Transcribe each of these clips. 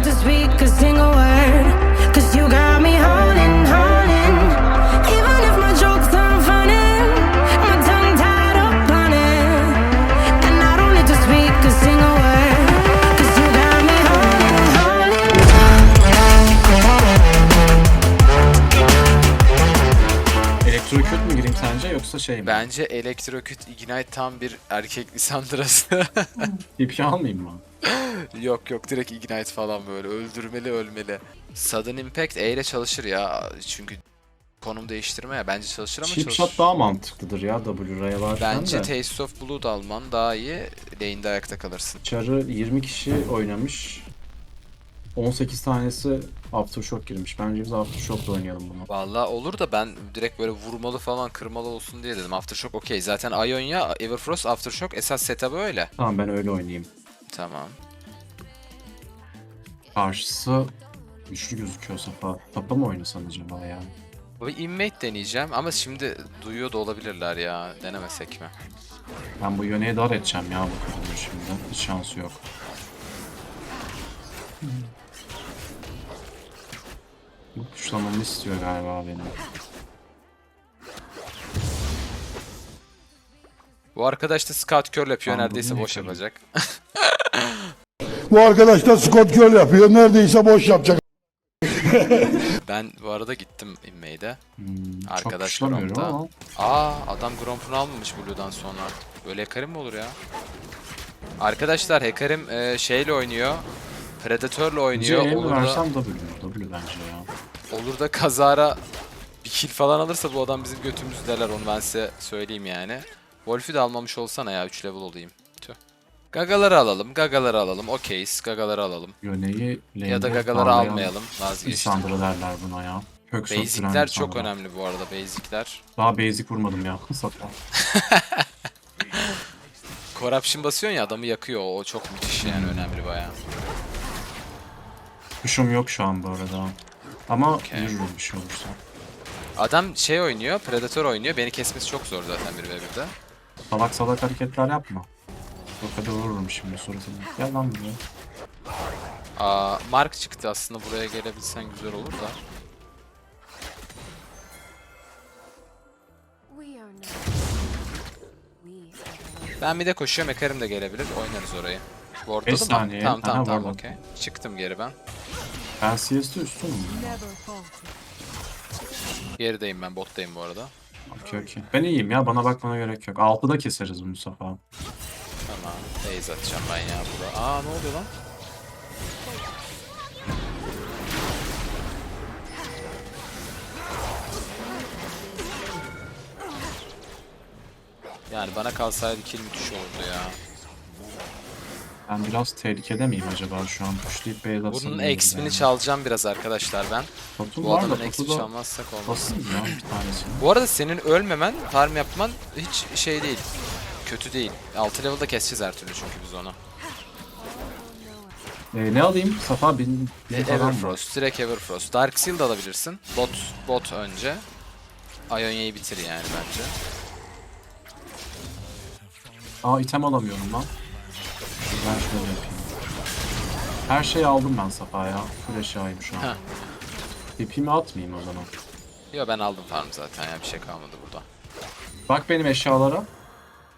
need to speak a single word. Cause you got me holding, holding. Even if my jokes aren't funny, my tongue tied up on it. And I don't need to speak a single word. Cause you got me holding, holding. Elektroküt mü gireyim sence yoksa şey mi? Bence Electrocute Ignite tam bir erkek lisandrası. TP almayayım mı? yok yok direkt Ignite falan böyle öldürmeli ölmeli. Sudden Impact E ile çalışır ya çünkü konum değiştirme ya bence çalışır ama Chip çalışır. shot daha mantıklıdır ya W R'ye varken Bence de. Taste of Blood alman daha iyi. Lane'de ayakta kalırsın. Çarı 20 kişi oynamış. 18 tanesi Aftershock girmiş. Bence biz Aftershock'la oynayalım bunu. Vallahi olur da ben direkt böyle vurmalı falan kırmalı olsun diye dedim. Aftershock okey. Zaten Ionia, Everfrost, Aftershock esas setup'ı öyle. Tamam ben öyle oynayayım. Tamam. Karşısı güçlü gözüküyor Safa. Tapa mı oynasan acaba ya? Bir inmate deneyeceğim ama şimdi duyuyor da olabilirler ya. Denemesek mi? Ben bu yöneye dar edeceğim ya bu kadını şimdi. Hiç şansı yok. Bu tuşlamamı istiyor galiba benim. Bu arkadaş da scout curl yapıyor. Tamam, Neredeyse boş yapacak. Bu arkadaş da Scott Curl yapıyor. Neredeyse boş yapacak. ben bu arada gittim inmate'e. Hmm, Arkadaş Gromp'ta. ama. Aa adam Gromp'unu almamış Blue'dan sonra. Böyle Hekarim mi olur ya? Arkadaşlar Hekarim e, şeyle oynuyor. Predator'la oynuyor. mi Olur da, W? W bence ya. olur da kazara bir kill falan alırsa bu adam bizim götümüzü deler onu ben size söyleyeyim yani. Wolf'ü de almamış olsana ya 3 level olayım. Gagaları alalım, gagaları alalım. Okeyiz, gagaları alalım. Yöneyi Ya da gagaları bağlayan almayalım, vazgeçtim. Lissandra derler buna ya. Kök söktüren Basic'ler çok önemli bu arada, basic'ler. Daha basic vurmadım ya. Safa. Corruption basıyorsun ya adamı yakıyor, o çok müthiş yani önemli bayağı. Kuşum yok şu an bu arada. Ama Okey. yürürüm bir şey olursa. Adam şey oynuyor, Predator oynuyor. Beni kesmesi çok zor zaten 1v1'de. Salak salak hareketler yapma. O kadar vururum şimdi suratına. Gel lan buraya. Aa, Mark çıktı aslında buraya gelebilsen güzel olur da. Ben bir de koşuyorum, Ekarim de gelebilir. Oynarız orayı. Beş Wardladı mı? saniye. Tamam tamam Aha, tamam wardladı. okey. Çıktım geri ben. Ben CS'de üstünüm. Gerideyim ben, bottayım bu arada. Okey okey. Ben iyiyim ya bana bakmana gerek yok. 6'da keseriz bunu Base atacağım ben ya burada. Aa ne oluyor lan? Yani bana kalsaydı kill müthiş olurdu ya. Ben biraz tehlikede miyim acaba şu an? Pushlayıp base atsam Bunun olur XP'ni yani. çalacağım biraz arkadaşlar ben. Topu Bu var da adamın XP topu da çalmazsak olmaz. basın ya bir tanesini. Bu arada senin ölmemen, farm yapman hiç şey değil. Kötü değil. 6 level'da keseceğiz her türlü çünkü biz onu. Ee, ne alayım? Safa bin, bin? Everfrost, direkt Everfrost. Darkseal da alabilirsin. Bot bot önce. Ionia'yı bitir yani bence. Aa item alamıyorum lan. Ben şöyle yapayım. Her şeyi aldım ben Safa'ya. Full eşyayım şu an. İpimi atmayayım o zaman. Yo ben aldım farm zaten ya bir şey kalmadı burada. Bak benim eşyalara.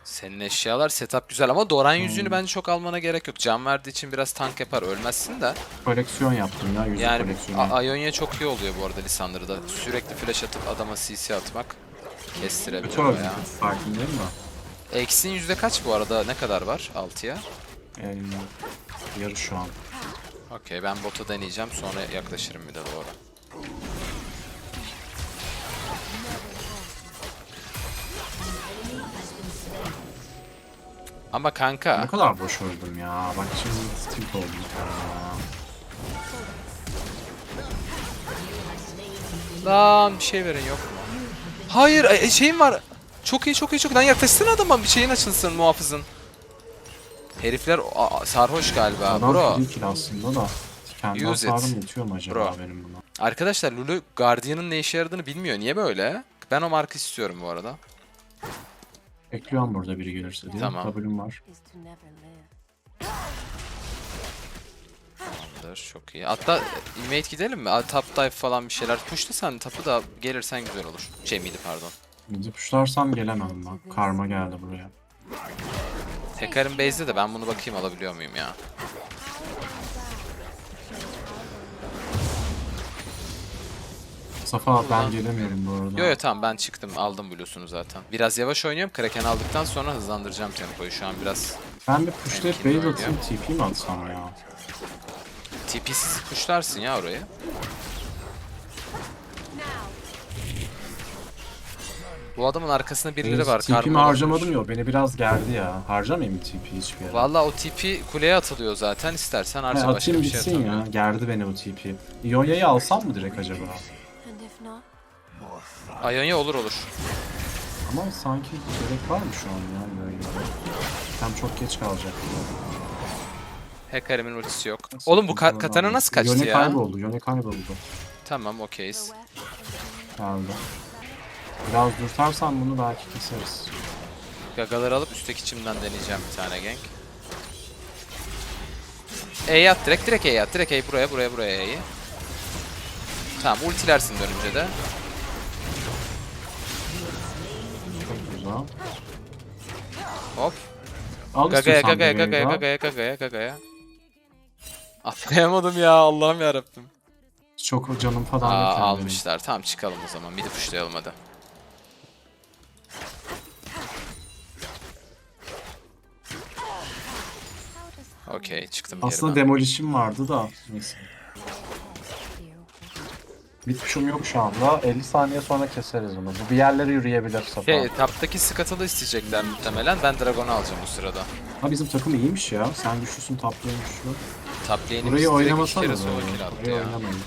Senin eşyalar setup güzel ama Doran Hmm. yüzüğünü bence çok almana gerek yok. Can verdiği için biraz tank yapar ölmezsin de. Koleksiyon yaptım ya. Yüzük Yani koleksiyonu. A- Ionia çok iyi oluyor bu arada Lissandra'da. Sürekli flash atıp adama CC atmak kestirebilir Kötü öldüm. bayağı. Farkındayım da. X'in yüzde kaç bu arada? Ne kadar var 6'ya? Ee, yarı şu an. Okey ben bota deneyeceğim sonra yaklaşırım bir de doğru. Ama Ne kanka kadar boş öldüm ya. Bak şimdi tilt oldum. Lan bir şey verin yok mu? Hayır e, şeyim var. Çok iyi çok iyi çok iyi. Lan yaklaşsana adama bir şeyin açılsın muhafızın. Herifler sarhoş galiba Adam bro. kill aslında da. Kendi Use it. hasarım yetiyor mu acaba Bro. benim buna? Arkadaşlar Lulu Guardian'ın ne işe yaradığını bilmiyor. Niye böyle? Ben o markı istiyorum bu arada. Bekliyorum burada biri gelirse diye. Tamam. W'm var. Tamamdır. Çok iyi. Hatta invade gidelim mi? Aa, Top dive falan bir şeyler. Push'ta sen tapı da gelirsen güzel olur. Şey miydi pardon. Midi puşlarsam gelemem ben. Karma geldi buraya. Tekar'ın base'de de ben bunu bakayım alabiliyor muyum ya? Safa ben gelemiyorum bu arada. Yo yo tamam ben çıktım aldım blue'sunu zaten. Biraz yavaş oynuyorum. Kraken aldıktan sonra hızlandıracağım tempoyu. Şu an biraz Ben bir pushlayıp bait atayım. TP mi atsam ya? TP'siz pushlarsın ya orayı. Bu adamın arkasında birileri var. TP'mi Karma harcamadım ya beni biraz gerdi ya. Harcamayayım mı TP hiçbir yere? Valla o TP kuleye atılıyor zaten. İstersen He, harca başka atayım bir şey bitsin ya. Gerdi beni bu TP. Ionia'yı alsam mı direkt acaba? Not, Ionia olur olur. Ama sanki gerek var mı şu an ya Ionia'ya? Tam çok geç kalacak. Hekarim'in ultisi yok. Oğlum bu ka- katana nasıl kaçtı Ioni ya? kayboldu. Ioni kayboldu. Tamam okeyiz. Geldi. Biraz dürtersen bunu belki keseriz. Gagaları alıp üstteki çimden deneyeceğim bir tane gank. E'ye at direkt direkt E'ye at. Direkt E buraya buraya buraya E'yi. Tamam ultilersin dönünce de. Hop. Al Gagaya gagaya gagaya gagaya gagaya gagaya. Atlayamadım ya Allah'ım yarabbim. Çok canım falan Aa benim. almışlar. Tamam çıkalım o zaman. Midi pushlayalım hadi. Okey çıktım Aslında ben. demolishim vardı da. Neyse. Bir tuşum yok şu anda. 50 saniye sonra keseriz bunu. Bu bir yerlere yürüyebilir Safa. Şey, taptaki scuttle'ı isteyecekler muhtemelen. Ben Dragon'u alacağım bu sırada. Ha bizim takım iyiymiş ya. Sen güçlüsün, taplayın güçlü. Top lane'imiz Burayı direkt iki oynamasana kere solo kill attı Burayı ya. oynamayın.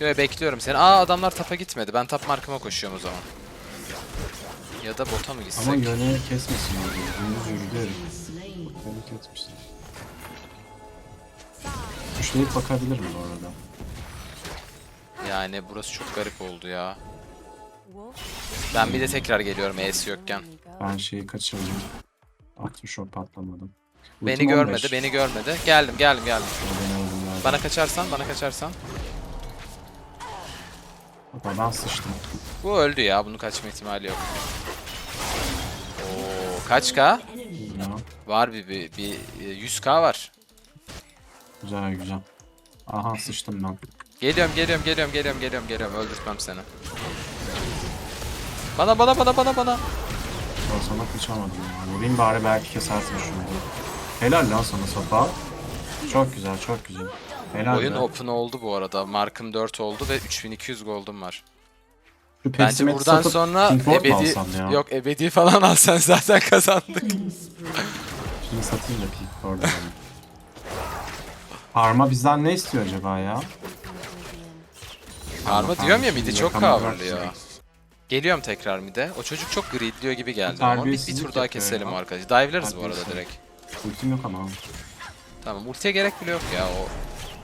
Yo bekliyorum seni. Aa adamlar tapa gitmedi. Ben tap markıma koşuyorum o zaman. Ya da bota mı gitsek? Ama yöne kesmesin abi. Gündüz yürüdü herif. Yöne kesmişsin. Güçleyip bakabilirim bu arada. Yani burası çok garip oldu ya. Ben bir de tekrar geliyorum E'si yokken. Ben şeyi kaçırdım. Attım şok patlamadım. Beni Ultim görmedi, 15. beni görmedi. Geldim, geldim, geldim. O beni. Bana kaçarsan, bana kaçarsan. Baba ben sıçtım. Bu öldü ya, bunun kaçma ihtimali yok. Oo, kaç K? Var bir, bir, bir e, 100K var. Güzel güzel. Aha sıçtım ben. Geliyorum, geliyorum, geliyorum, geliyorum, geliyorum, geliyorum. Öldürtmem seni. Bana, bana, bana, bana, bana. Ben sana kaçamadım ya. Vurayım bari belki kesersin şunu. Helal lan sana Safa. Çok güzel çok güzel. Helal Oyun be. open oldu bu arada. Markım 4 oldu ve 3200 gold'um var. Şu Bence Pepsi buradan satıp sonra mu ebedi... alsam ya? Yok ebedi falan alsan zaten kazandık. Şimdi satayım da King Board'u. Arma bizden ne istiyor acaba ya? Arma diyorum ya midi çok bırak. Geliyorum tekrar mid'e. O çocuk çok gridliyor gibi geldi ama bir, bir tur daha keselim ya. arkadaşlar. Dive'larız bu arada direkt. Ultim yok ama. Tamam ultiye gerek bile yok ya o.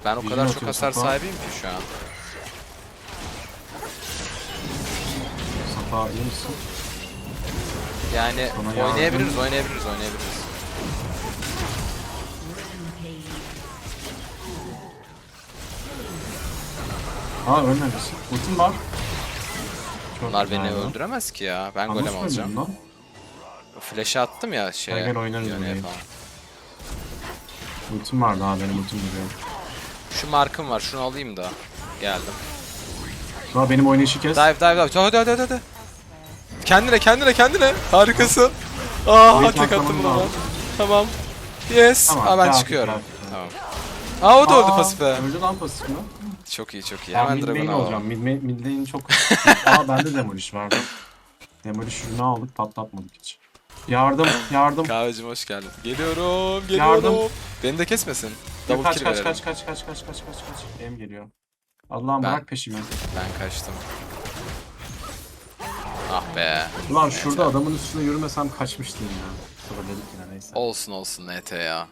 Ben o kadar çok hasar sahibiyim ki şu an. Safa iyi misin? Yani oynayabiliriz, oynayabiliriz, oynayabiliriz. Aa ölmemişsin. Ultim var. Çok Bunlar beni güzel öldüremez ki ya. Ben Aa, golem nasıl alacağım. lan? O flash'ı attım ya şeye. Gel, gel oynarız Yöne'ye burayı. falan. Ultim var daha benim ultim duruyor. Şu markım var, şunu alayım da. Geldim. Daha benim oynayışı kes. Dive dive dive. Hadi hadi hadi hadi. Kendine kendine kendine. Harikasın. Aa Burayı tek attım lazım. Tamam. Yes. Aa ben çıkıyorum. kafi. Tamam. Aa o da öldü pasife. Öldü lan pasif mi? Çok iyi çok iyi. Aa, Hemen mid lane Dragon'u olacağım. alalım. Mid, mid, mid lane çok... Aa bende demolish var. Demolish ürünü aldık patlatmadık hiç. Yardım yardım. Kahvecim hoş geldin. Geliyorum geliyorum. Yardım. Beni de kesmesin. Double kaç kill kaç verelim. kaç kaç kaç kaç kaç kaç kaç. Em geliyor. Allah'ım Ben- bırak peşimi. Ben kaçtım. Ah be. Ulan şurada adamın üstüne yürümesem kaçmıştım ya. Dedik yine neyse. Olsun olsun NT ya.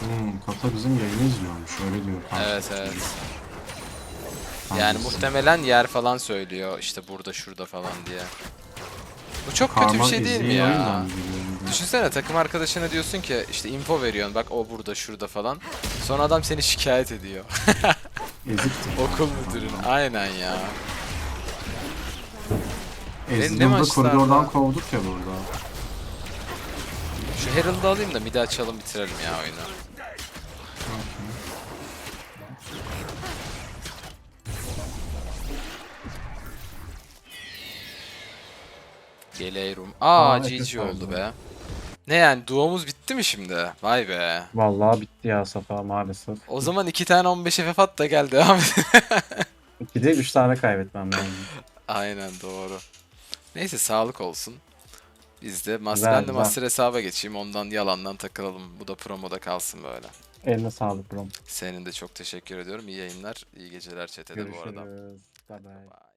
Hmm, Kata bizim yayını izliyormuş öyle diyor. Evet evet. Ben Yani muhtemelen yer falan söylüyor işte burada şurada falan diye. Bu çok kötü bir Karma şey değil mi ya? Düşünsene takım arkadaşına diyorsun ki işte info veriyorsun bak o burada şurada falan. Sonra adam seni şikayet ediyor. Okul müdürün. Aynen ya. maçlarda? koridordan kovduk ya burada. Şu Herald'ı alayım da midi açalım bitirelim ya oyunu. Geliyorum. Aa, Aa, GG oldu be. Ne yani duomuz bitti mi şimdi? Vay be. Vallahi bitti ya Safa maalesef. O zaman iki tane 15 FF at da gel devam et. İkide 3 tane kaybetmem lazım. Aynen doğru. Neyse sağlık olsun. Biz de mas Güzel, ben de master hesaba geçeyim ondan yalandan takılalım. Bu da promoda kalsın böyle. Eline sağlık bro. Senin de çok teşekkür ediyorum. İyi yayınlar, iyi geceler çetede bu arada. Bye bye. Bye.